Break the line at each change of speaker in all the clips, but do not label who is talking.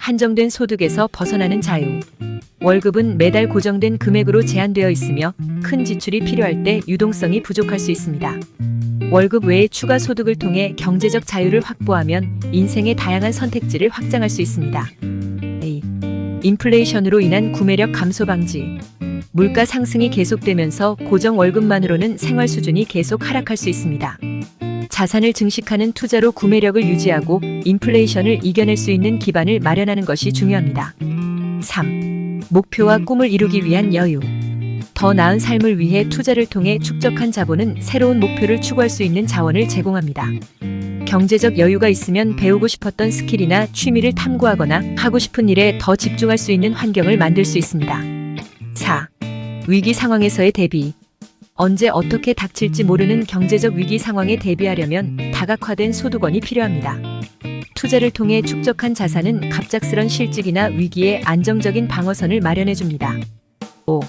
한정된 소득에서 벗어나는 자유. 월급은 매달 고정된 금액으로 제한되어 있으며 큰 지출이 필요할 때 유동성이 부족할 수 있습니다. 월급 외에 추가 소득을 통해 경제적 자유를 확보하면 인생의 다양한 선택지를 확장할 수 있습니다. A. 인플레이션으로 인한 구매력 감소 방지. 물가 상승이 계속되면서 고정 월급만으로는 생활 수준이 계속 하락할 수 있습니다. 자산을 증식하는 투자로 구매력을 유지하고 인플레이션을 이겨낼 수 있는 기반을 마련하는 것이 중요합니다. 3. 목표와 꿈을 이루기 위한 여유. 더 나은 삶을 위해 투자를 통해 축적한 자본은 새로운 목표를 추구할 수 있는 자원을 제공합니다. 경제적 여유가 있으면 배우고 싶었던 스킬이나 취미를 탐구하거나 하고 싶은 일에 더 집중할 수 있는 환경을 만들 수 있습니다. 4. 위기 상황에서의 대비. 언제 어떻게 닥칠지 모르는 경제적 위기 상황에 대비하려면 다각화된 소득원이 필요합니다. 투자를 통해 축적한 자산은 갑작스런 실직이나 위기에 안정적인 방어선을 마련해 줍니다. 5.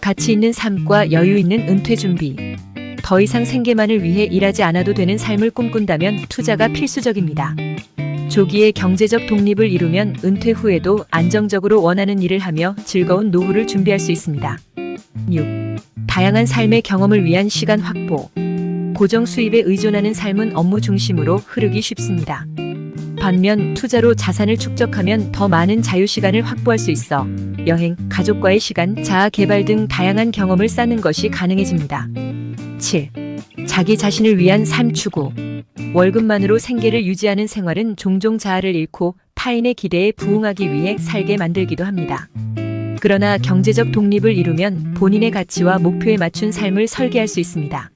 가치 있는 삶과 여유 있는 은퇴 준비. 더 이상 생계만을 위해 일하지 않아도 되는 삶을 꿈꾼다면 투자가 필수적입니다. 조기에 경제적 독립을 이루면 은퇴 후에도 안정적으로 원하는 일을 하며 즐거운 노후를 준비할 수 있습니다. 6. 다양한 삶의 경험을 위한 시간 확보. 고정 수입에 의존하는 삶은 업무 중심으로 흐르기 쉽습니다. 반면 투자로 자산을 축적하면 더 많은 자유 시간을 확보할 수 있어 여행, 가족과의 시간, 자아 개발 등 다양한 경험을 쌓는 것이 가능해집니다. 7. 자기 자신을 위한 삶 추구. 월급만으로 생계를 유지하는 생활은 종종 자아를 잃고 타인의 기대에 부응하기 위해 살게 만들기도 합니다. 그러나 경제적 독립을 이루면 본인의 가치와 목표에 맞춘 삶을 설계할 수 있습니다.